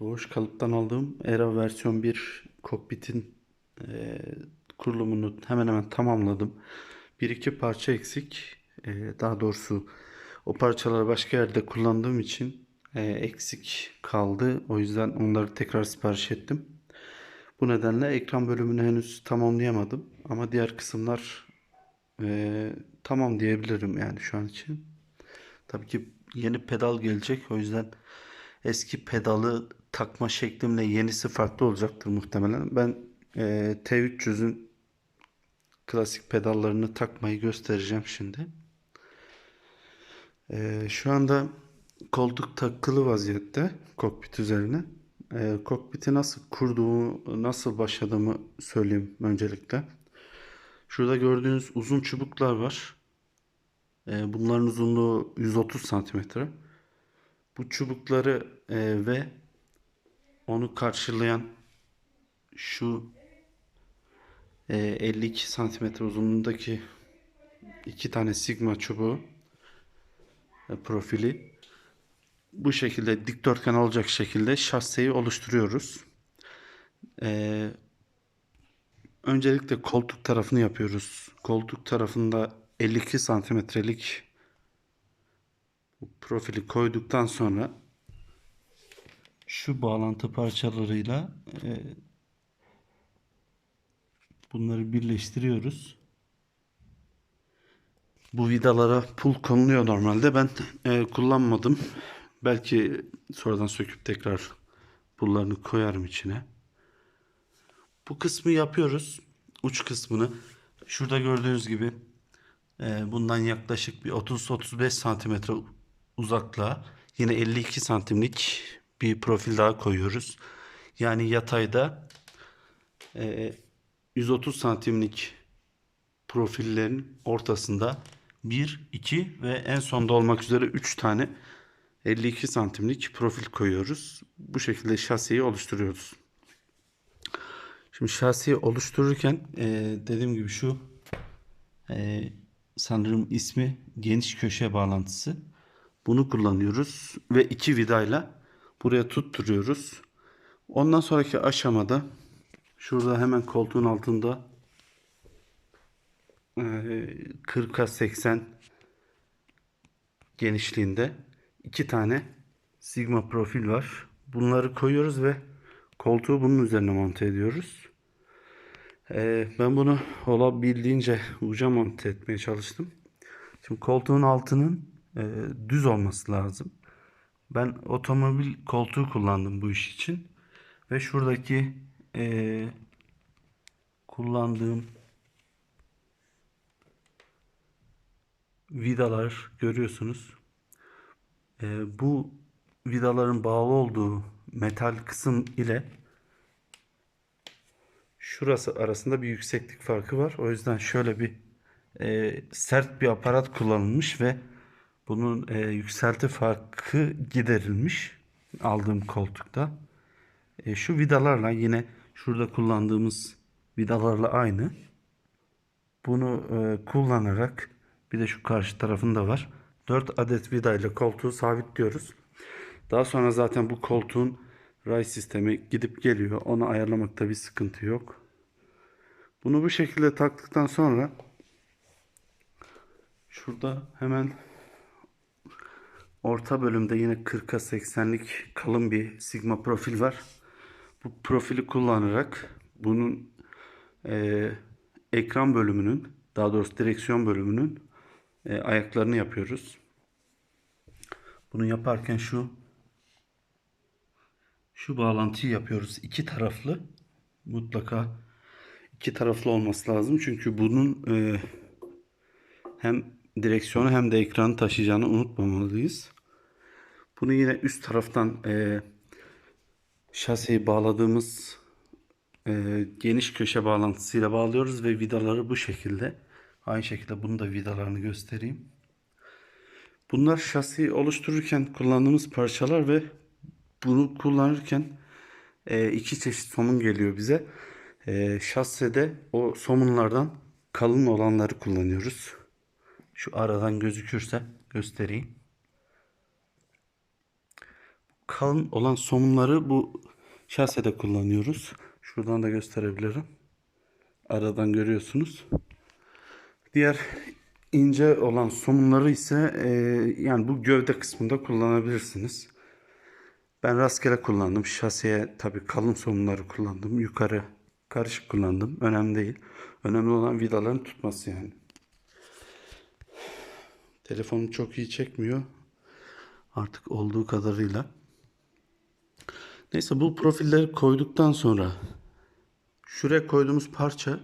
Doğuş kalıptan aldığım Era versiyon 1 kokpitin e, kurulumunu hemen hemen tamamladım. Bir iki parça eksik. E, daha doğrusu o parçaları başka yerde kullandığım için e, eksik kaldı. O yüzden onları tekrar sipariş ettim. Bu nedenle ekran bölümünü henüz tamamlayamadım. Ama diğer kısımlar e, tamam diyebilirim yani şu an için. Tabii ki yeni pedal gelecek. O yüzden eski pedalı takma şeklimle yenisi farklı olacaktır muhtemelen. Ben e, T300'ün klasik pedallarını takmayı göstereceğim şimdi. E, şu anda koltuk takılı vaziyette kokpit üzerine. E, kokpiti nasıl kurduğumu, nasıl başladığımı söyleyeyim öncelikle. Şurada gördüğünüz uzun çubuklar var. E, bunların uzunluğu 130 santimetre. Bu çubukları e, ve onu karşılayan şu e, 52 santimetre uzunluğundaki iki tane sigma çubuğu e, profili bu şekilde dikdörtgen olacak şekilde şaseyi oluşturuyoruz. E, öncelikle koltuk tarafını yapıyoruz. Koltuk tarafında 52 santimetrelik profili koyduktan sonra şu bağlantı parçalarıyla e, bunları birleştiriyoruz. Bu vidalara pul konuluyor normalde. Ben e, kullanmadım. Belki sonradan söküp tekrar pullarını koyarım içine. Bu kısmı yapıyoruz. Uç kısmını. Şurada gördüğünüz gibi e, bundan yaklaşık bir 30-35 santimetre uzaklığa yine 52 santimlik bir profil daha koyuyoruz. Yani yatayda e, 130 santimlik profillerin ortasında 1, 2 ve en sonda olmak üzere 3 tane 52 santimlik profil koyuyoruz. Bu şekilde şasiyi oluşturuyoruz. Şimdi şasiyi oluştururken e, dediğim gibi şu e, sanırım ismi geniş köşe bağlantısı. Bunu kullanıyoruz ve iki vidayla buraya tutturuyoruz. Ondan sonraki aşamada şurada hemen koltuğun altında 40'a 80 genişliğinde iki tane sigma profil var. Bunları koyuyoruz ve koltuğu bunun üzerine monte ediyoruz. Ee, ben bunu olabildiğince uca monte etmeye çalıştım. Şimdi koltuğun altının e, düz olması lazım. Ben otomobil koltuğu kullandım bu iş için. Ve şuradaki e, kullandığım vidalar görüyorsunuz. E, bu vidaların bağlı olduğu metal kısım ile şurası arasında bir yükseklik farkı var. O yüzden şöyle bir e, sert bir aparat kullanılmış ve bunun e, yükselti farkı giderilmiş aldığım koltukta. E, şu vidalarla yine şurada kullandığımız vidalarla aynı. Bunu e, kullanarak bir de şu karşı tarafında var. 4 adet vida ile koltuğu sabitliyoruz. Daha sonra zaten bu koltuğun ray sistemi gidip geliyor. Onu ayarlamakta bir sıkıntı yok. Bunu bu şekilde taktıktan sonra şurada hemen orta bölümde yine 40'a 80'lik kalın bir sigma profil var. Bu profili kullanarak bunun e, ekran bölümünün daha doğrusu direksiyon bölümünün e, ayaklarını yapıyoruz. Bunu yaparken şu şu bağlantıyı yapıyoruz. iki taraflı. Mutlaka iki taraflı olması lazım. Çünkü bunun e, hem direksiyonu hem de ekranı taşıyacağını unutmamalıyız. Bunu yine üst taraftan e, şaseyi bağladığımız e, geniş köşe bağlantısıyla bağlıyoruz ve vidaları bu şekilde. Aynı şekilde bunu da vidalarını göstereyim. Bunlar şasiyi oluştururken kullandığımız parçalar ve bunu kullanırken e, iki çeşit somun geliyor bize. E, şasede o somunlardan kalın olanları kullanıyoruz. Şu aradan gözükürse göstereyim. kalın olan somunları bu şasede kullanıyoruz. Şuradan da gösterebilirim. Aradan görüyorsunuz. Diğer ince olan somunları ise e, yani bu gövde kısmında kullanabilirsiniz. Ben rastgele kullandım. Şaseye tabii kalın somunları kullandım. Yukarı karışık kullandım. Önemli değil. Önemli olan vidaların tutması yani. Telefonum çok iyi çekmiyor. Artık olduğu kadarıyla. Neyse bu profilleri koyduktan sonra şuraya koyduğumuz parça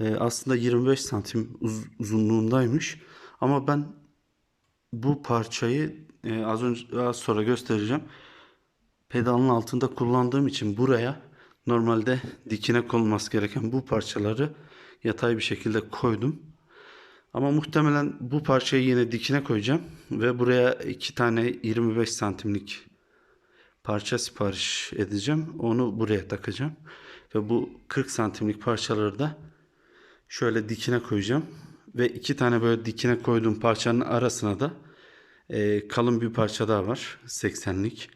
e, aslında 25 santim uz- uzunluğundaymış. Ama ben bu parçayı e, az önce az sonra göstereceğim. Pedalın altında kullandığım için buraya normalde dikine konulması gereken bu parçaları yatay bir şekilde koydum. Ama muhtemelen bu parçayı yine dikine koyacağım ve buraya iki tane 25 santimlik parça sipariş edeceğim. Onu buraya takacağım. Ve bu 40 santimlik parçaları da şöyle dikine koyacağım. Ve iki tane böyle dikine koyduğum parçanın arasına da e, kalın bir parça daha var. 80'lik.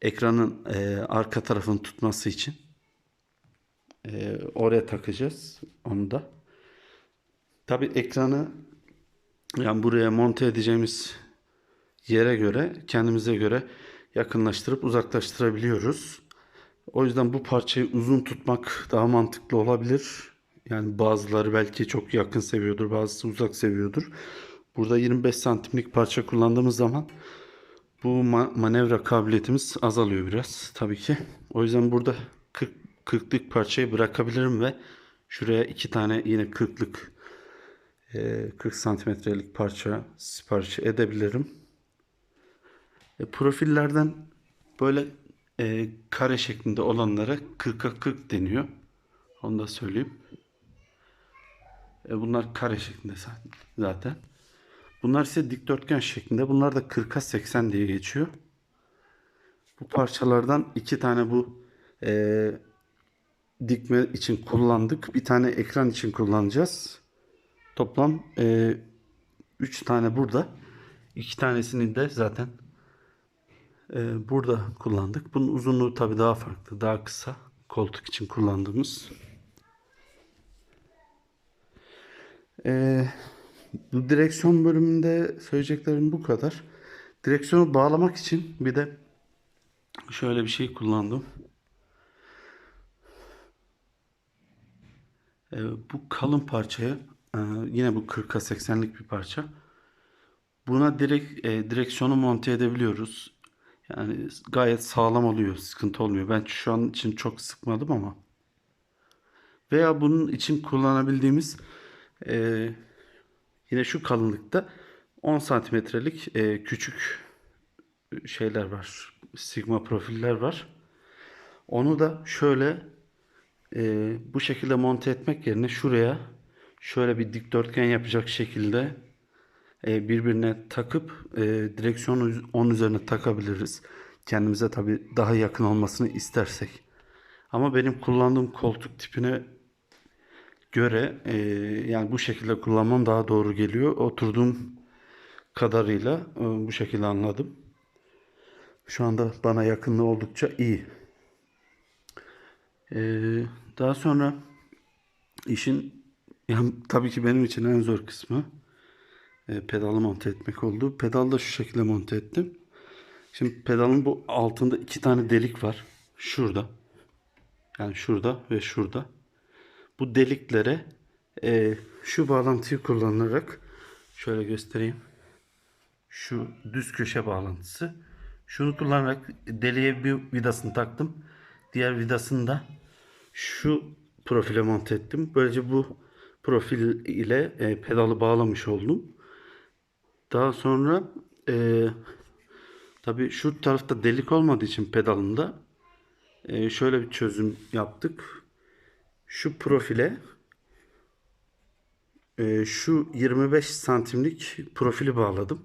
Ekranın e, arka tarafını tutması için. E, oraya takacağız. Onu da. Tabi ekranı yani buraya monte edeceğimiz yere göre kendimize göre yakınlaştırıp uzaklaştırabiliyoruz. O yüzden bu parçayı uzun tutmak daha mantıklı olabilir. Yani bazıları belki çok yakın seviyordur, bazısı uzak seviyordur. Burada 25 santimlik parça kullandığımız zaman bu ma- manevra kabiliyetimiz azalıyor biraz tabii ki. O yüzden burada 40 40'lık parçayı bırakabilirim ve şuraya iki tane yine 40'lık e, 40 santimetrelik parça sipariş edebilirim. E, profillerden böyle e, kare şeklinde olanlara 40'a 40 deniyor. Onu da söyleyeyim. E, bunlar kare şeklinde zaten. Bunlar ise dikdörtgen şeklinde. Bunlar da 40'a 80 diye geçiyor. Bu parçalardan iki tane bu e, dikme için kullandık. Bir tane ekran için kullanacağız. Toplam 3 tane burada. 2 tanesini de zaten e, burada kullandık. Bunun uzunluğu tabii daha farklı. Daha kısa. Koltuk için kullandığımız. E, bu direksiyon bölümünde söyleyeceklerim bu kadar. Direksiyonu bağlamak için bir de şöyle bir şey kullandım. E, bu kalın parçaya e, yine bu 40'a 80'lik bir parça. Buna direkt e, direksiyonu monte edebiliyoruz. Yani gayet sağlam oluyor. Sıkıntı olmuyor. Ben şu an için çok sıkmadım ama. Veya bunun için kullanabildiğimiz e, yine şu kalınlıkta 10 santimetrelik e, küçük şeyler var. Sigma profiller var. Onu da şöyle e, bu şekilde monte etmek yerine şuraya şöyle bir dikdörtgen yapacak şekilde e, birbirine takıp e, direksiyonu onun üzerine takabiliriz. Kendimize tabi daha yakın olmasını istersek. Ama benim kullandığım koltuk tipine göre e, yani bu şekilde kullanmam daha doğru geliyor. Oturduğum kadarıyla e, bu şekilde anladım. Şu anda bana yakınlığı oldukça iyi. E, daha sonra işin yani tabii ki benim için en zor kısmı e, pedalı monte etmek oldu. Pedalı da şu şekilde monte ettim. Şimdi pedalın bu altında iki tane delik var. Şurada. Yani şurada ve şurada. Bu deliklere e, şu bağlantıyı kullanarak şöyle göstereyim. Şu düz köşe bağlantısı. Şunu kullanarak deliğe bir vidasını taktım. Diğer vidasını da şu profile monte ettim. Böylece bu profil ile e, pedalı bağlamış oldum. Daha sonra e, tabii şu tarafta delik olmadığı için pedalında e, şöyle bir çözüm yaptık. Şu profile e, şu 25 santimlik profili bağladım.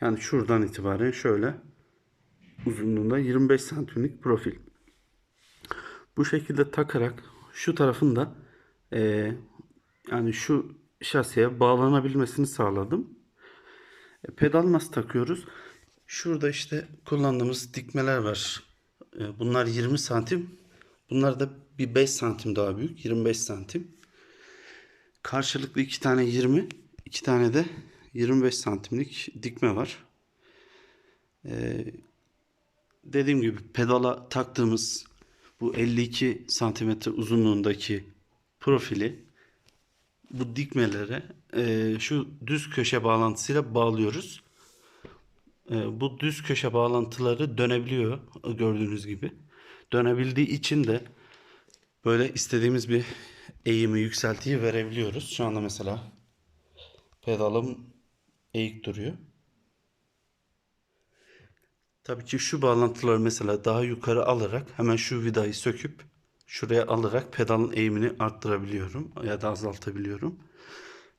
Yani şuradan itibaren şöyle uzunluğunda 25 santimlik profil. Bu şekilde takarak şu tarafın da e, yani şu şasiye bağlanabilmesini sağladım. E, pedal nasıl takıyoruz? Şurada işte kullandığımız dikmeler var. Ee, Bunlar 20 santim. Bunlar da bir 5 santim daha büyük. 25 santim. Karşılıklı iki tane 20, iki tane de 25 santimlik dikme var. Ee, dediğim gibi pedala taktığımız bu 52 santimetre uzunluğundaki profili bu dikmelere e, şu düz köşe bağlantısıyla bağlıyoruz. E, bu düz köşe bağlantıları dönebiliyor gördüğünüz gibi. Dönebildiği için de böyle istediğimiz bir eğimi, yükseltiyi verebiliyoruz. Şu anda mesela pedalım eğik duruyor. Tabii ki şu bağlantıları mesela daha yukarı alarak hemen şu vidayı söküp şuraya alarak pedalın eğimini arttırabiliyorum ya da azaltabiliyorum.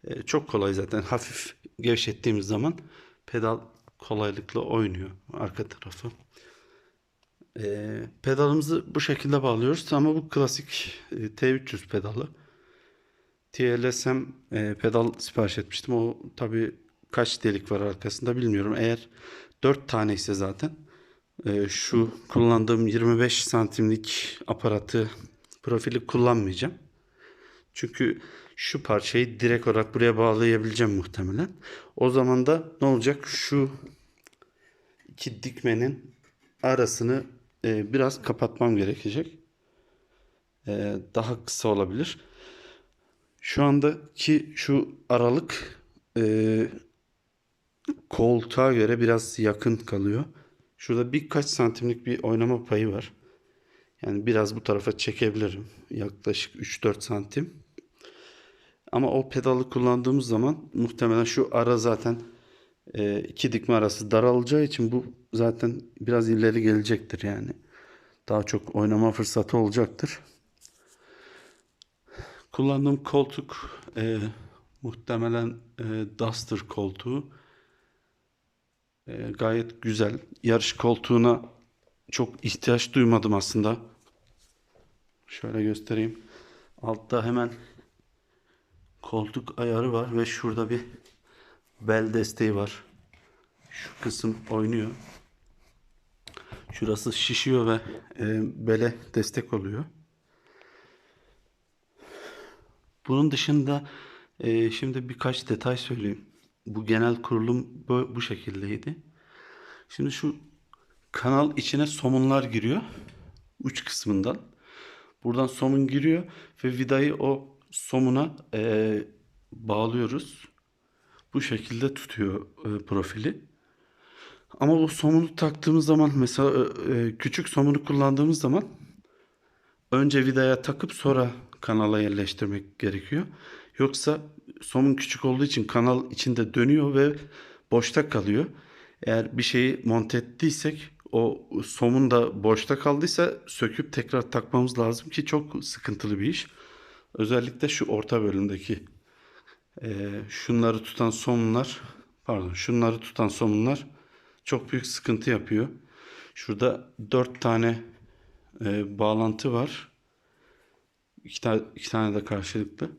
Ee, çok kolay zaten. Hafif gevşettiğimiz zaman pedal kolaylıkla oynuyor arka tarafı. Ee, pedalımızı bu şekilde bağlıyoruz ama bu klasik e, T300 pedalı. TLSM e, pedal sipariş etmiştim. O tabi kaç delik var arkasında bilmiyorum. Eğer 4 tane ise zaten e, şu kullandığım 25 santimlik aparatı profili kullanmayacağım. Çünkü şu parçayı direkt olarak buraya bağlayabileceğim muhtemelen. O zaman da ne olacak? Şu iki dikmenin arasını e, biraz kapatmam gerekecek. E, daha kısa olabilir. Şu andaki şu aralık e, koltuğa göre biraz yakın kalıyor. Şurada birkaç santimlik bir oynama payı var. Yani biraz bu tarafa çekebilirim. Yaklaşık 3-4 santim. Ama o pedalı kullandığımız zaman muhtemelen şu ara zaten e, iki dikme arası daralacağı için bu zaten biraz ileri gelecektir yani. Daha çok oynama fırsatı olacaktır. Kullandığım koltuk e, muhtemelen e, Duster koltuğu. E, gayet güzel. Yarış koltuğuna çok ihtiyaç duymadım aslında. Şöyle göstereyim. Altta hemen koltuk ayarı var ve şurada bir bel desteği var. Şu kısım oynuyor. Şurası şişiyor ve e, bele destek oluyor. Bunun dışında e, şimdi birkaç detay söyleyeyim. Bu genel kurulum bu, bu şekildeydi. Şimdi şu kanal içine somunlar giriyor. Uç kısmından. Buradan somun giriyor ve vidayı o somuna e, bağlıyoruz. Bu şekilde tutuyor e, profili. Ama bu somunu taktığımız zaman mesela e, küçük somunu kullandığımız zaman önce vidaya takıp sonra kanala yerleştirmek gerekiyor. Yoksa somun küçük olduğu için kanal içinde dönüyor ve boşta kalıyor. Eğer bir şeyi monte ettiysek o somun da boşta kaldıysa söküp tekrar takmamız lazım ki çok sıkıntılı bir iş. Özellikle şu orta bölümdeki e, şunları tutan somunlar pardon şunları tutan somunlar çok büyük sıkıntı yapıyor. Şurada dört tane e, bağlantı var. İki, tane, iki tane de karşılıklı.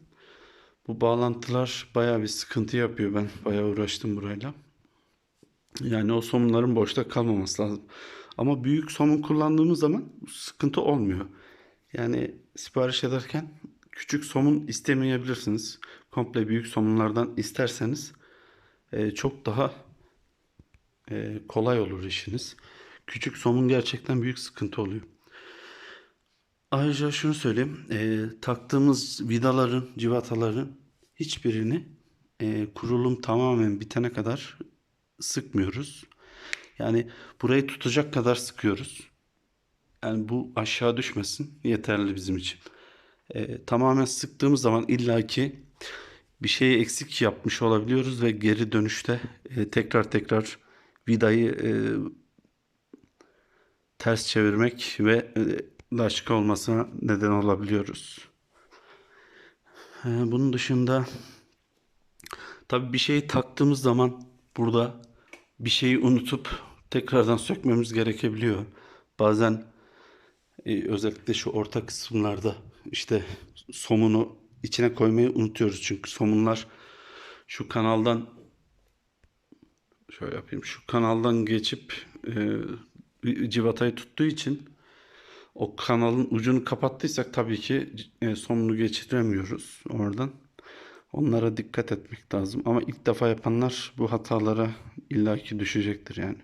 Bu bağlantılar bayağı bir sıkıntı yapıyor. Ben bayağı uğraştım burayla. Yani o somunların boşta kalmaması lazım. Ama büyük somun kullandığımız zaman sıkıntı olmuyor. Yani sipariş ederken küçük somun istemeyebilirsiniz. Komple büyük somunlardan isterseniz e, çok daha e, kolay olur işiniz. Küçük somun gerçekten büyük sıkıntı oluyor. Ayrıca şunu söyleyeyim. e, taktığımız vidaların, civataların hiçbirini e, kurulum tamamen bitene kadar sıkmıyoruz. Yani burayı tutacak kadar sıkıyoruz. Yani bu aşağı düşmesin yeterli bizim için. E, tamamen sıktığımız zaman illaki bir şeyi eksik yapmış olabiliyoruz ve geri dönüşte e, tekrar tekrar vidayı e, ters çevirmek ve e, laşka olmasına neden olabiliyoruz. E, bunun dışında tabii bir şeyi taktığımız zaman burada bir şeyi unutup tekrardan sökmemiz gerekebiliyor. Bazen e, özellikle şu orta kısımlarda işte somunu içine koymayı unutuyoruz çünkü somunlar şu kanaldan şöyle yapayım. Şu kanaldan geçip e, civatayı tuttuğu için o kanalın ucunu kapattıysak tabii ki e, sonunu geçiremiyoruz oradan. Onlara dikkat etmek lazım. Ama ilk defa yapanlar bu hatalara illaki düşecektir yani.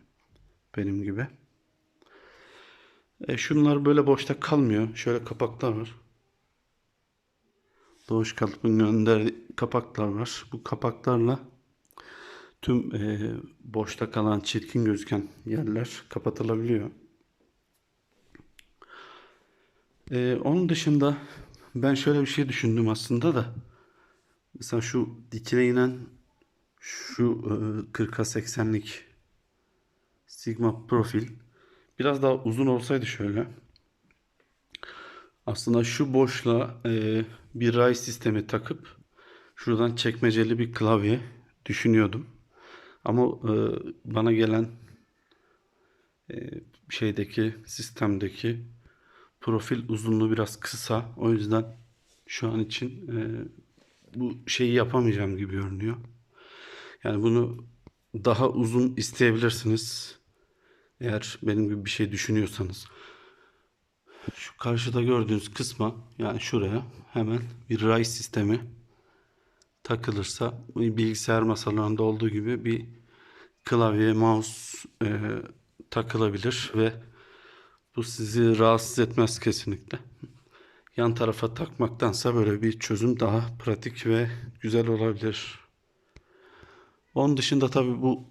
Benim gibi. E, şunlar böyle boşta kalmıyor. Şöyle kapaklar var. Doğuş kalıbın gönderdiği kapaklar var. Bu kapaklarla tüm e, boşta kalan çirkin gözüken yerler kapatılabiliyor. E, onun dışında ben şöyle bir şey düşündüm aslında da. Mesela şu dikine inen şu e, 40'a 80'lik Sigma profil biraz daha uzun olsaydı şöyle. Aslında şu boşluğa e, bir ray sistemi takıp şuradan çekmeceli bir klavye düşünüyordum. Ama e, bana gelen e, şeydeki sistemdeki profil uzunluğu biraz kısa. O yüzden şu an için e, bu şeyi yapamayacağım gibi görünüyor. Yani bunu daha uzun isteyebilirsiniz. Eğer benim gibi bir şey düşünüyorsanız. Şu karşıda gördüğünüz kısma yani şuraya hemen bir ray sistemi takılırsa bilgisayar masalarında olduğu gibi bir klavye, mouse e, takılabilir ve bu sizi rahatsız etmez kesinlikle. Yan tarafa takmaktansa böyle bir çözüm daha pratik ve güzel olabilir. Onun dışında tabii bu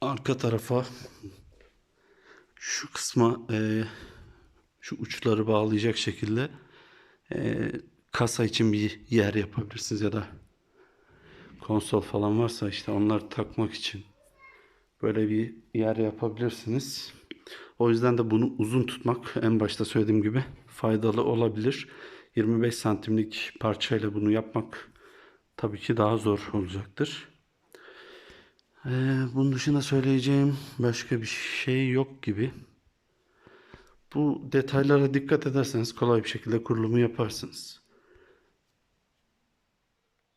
arka tarafa şu kısma e, şu uçları bağlayacak şekilde e, kasa için bir yer yapabilirsiniz ya da konsol falan varsa işte onları takmak için böyle bir yer yapabilirsiniz. O yüzden de bunu uzun tutmak en başta söylediğim gibi faydalı olabilir. 25 santimlik parçayla bunu yapmak tabii ki daha zor olacaktır. Ee, bunun dışında söyleyeceğim başka bir şey yok gibi. Bu detaylara dikkat ederseniz kolay bir şekilde kurulumu yaparsınız.